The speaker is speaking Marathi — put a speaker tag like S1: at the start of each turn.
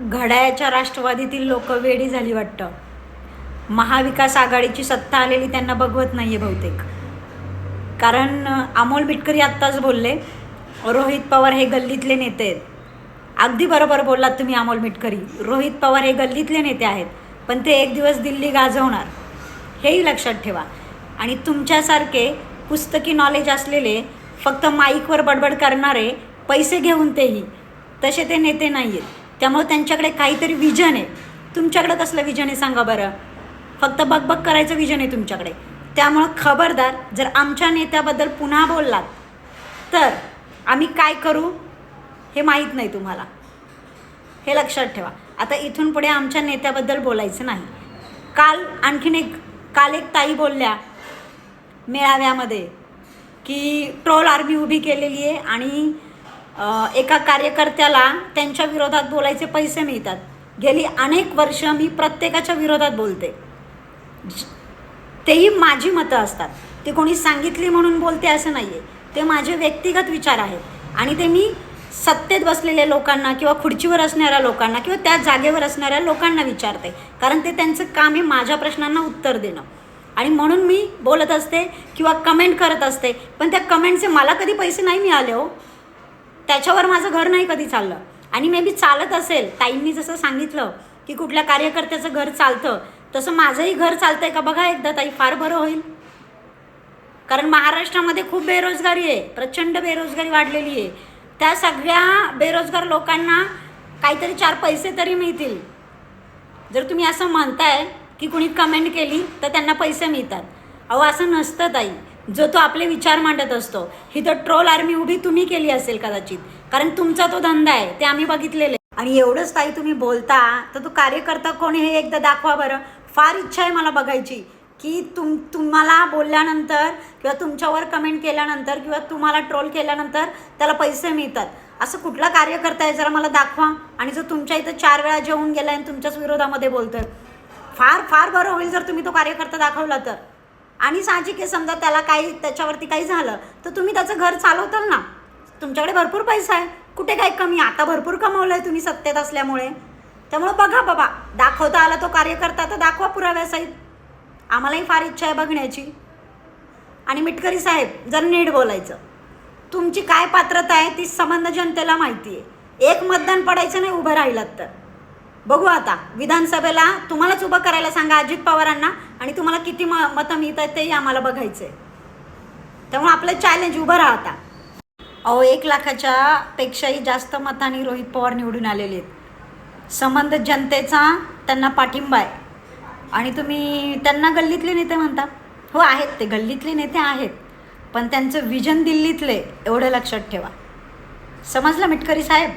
S1: घड्याळ्याच्या राष्ट्रवादीतील लोक वेडी झाली वाटतं. महाविकास आघाडीची सत्ता आलेली त्यांना बघवत नाही आहे बहुतेक. कारण अमोल बिटकरी आत्ताच बोलले रोहित पवार हे गल्लीतले नेते आहेत. अगदी बरोबर बोललात तुम्ही अमोल मिटकरी रोहित पवार हे गल्लीतले नेते आहेत पण ते एक दिवस दिल्ली गाजवणार. हेही लक्षात ठेवा. आणि तुमच्यासारखे पुस्तकी नॉलेज असलेले फक्त माईकवर बडबड करणारे पैसे घेऊन तेही. तसे ते नेते नाही आहेत त्यामुळे त्यांच्याकडे काहीतरी विजन आहे. तुमच्याकडे कसलं विजन आहे सांगा बरं. फक्त बकबक करायचं विजन आहे तुमच्याकडे. त्यामुळं खबरदार जर आमच्या नेत्याबद्दल पुन्हा बोललात तर आम्ही काय करू हे माहीत नाही तुम्हाला. हे लक्षात ठेवा. आता इथून पुढे आमच्या नेत्याबद्दल बोलायचं नाही. काल आणखीन एक काल एक ताई बोलल्या मेळाव्यामध्ये की ट्रोल आर्मी उभी केलेली आहे आणि एका कार्यकर्त्याला त्यांच्या विरोधात बोलायचे पैसे मिळतात. गेली अनेक वर्ष मी प्रत्येकाच्या विरोधात बोलते. तेही माझी मतं असतात. ते कोणी सांगितली म्हणून बोलते असं नाही आहे ते माझे व्यक्तिगत विचार आहेत. आणि ते मी सत्तेत बसलेल्या लोकांना किंवा खुर्चीवर असणाऱ्या लोकांना किंवा त्या जागेवर असणाऱ्या लोकांना विचारते. कारण ते त्यांचं काम आहे माझ्या प्रश्नांना उत्तर देणं. आणि म्हणून मी बोलत असते किंवा कमेंट करत असते. पण त्या कमेंटचे मला कधी पैसे नाही मिळाले हो. त्याच्यावर माझं घर नाही कधी चाललं. आणि मे बी चालत असेल ताईंनी जसं सांगितलं की कुठल्या कार्यकर्त्याचं घर चालतं तसं माझंही घर चालतंय का बघा एकदा ताई फार बरं होईल. कारण महाराष्ट्रामध्ये खूप बेरोजगारी आहे प्रचंड बेरोजगारी वाढलेली आहे. त्या सगळ्या बेरोजगार लोकांना काहीतरी चार पैसे तरी मिळतील. जर तुम्ही असं म्हणताय की कुणी कमेंट केली तर त्यांना पैसे मिळतात. अहो असं नसतं ताई. जो तो आपले विचार मांडत असतो ही तर ट्रोल आर्मी उभी तुम्ही केली असेल कदाचित. कारण तुमचा तो धंदा आहे ते आम्ही बघितलेले आहे. आणि एवढंच ताई तुम्ही बोलता तर तो कार्यकर्ता कोणी हे एकदा दाखवा बरं. फार इच्छा आहे मला बघायची की तुम तुम्हाला बोलल्यानंतर किंवा तुमच्यावर कमेंट केल्यानंतर किंवा तुम्हाला ट्रोल केल्यानंतर त्याला पैसे मिळतात. असं कुठला कार्यकर्ता आहे जरा मला दाखवा. आणि जो तुमच्या इथं चार वेळा जेवून गेला आणि तुमच्याच विरोधामध्ये बोलतोय. फार फार बरं होईल जर तुम्ही तो कार्यकर्ता दाखवला तर. आणि साहजिक आहे समजा त्याला काही त्याच्यावरती काही झालं तर तुम्ही त्याचं घर चालवताल ना. तुमच्याकडे भरपूर पैसा आहे. कुठे काय कमी आता भरपूर कमवलं आहे तुम्ही सत्तेत असल्यामुळे. त्यामुळं बघा बाबा दाखवता आला तो कार्यकर्ता तर दाखवा पुराव्यासहित आम्हालाही फार इच्छा आहे बघण्याची. आणि मिटकरी साहेब जर नीट बोलायचं. तुमची काय पात्रता आहे ती संबंध जनतेला माहिती आहे. एक मतदान पडायचं नाही उभं राहिलात तर. बघू आता. विधानसभेला तुम्हालाच उभं करायला सांगा अजित पवारांना आणि तुम्हाला किती म मतं मिळत आहेत तेही आम्हाला बघायचं आहे त्यामुळे आपलं चॅलेंज उभं राहता अहो एक लाखाच्या पेक्षाही जास्त मतांनी रोहित पवार निवडून आलेले आहेत. संबंध जनतेचा त्यांना पाठिंबा आहे. आणि तुम्ही त्यांना गल्लीतले नेते म्हणता. हो आहेत ते. गल्लीतले नेते आहेत. पण त्यांचं विजन दिल्लीतले एवढं लक्षात ठेवा. समजलं मिटकरी साहेब?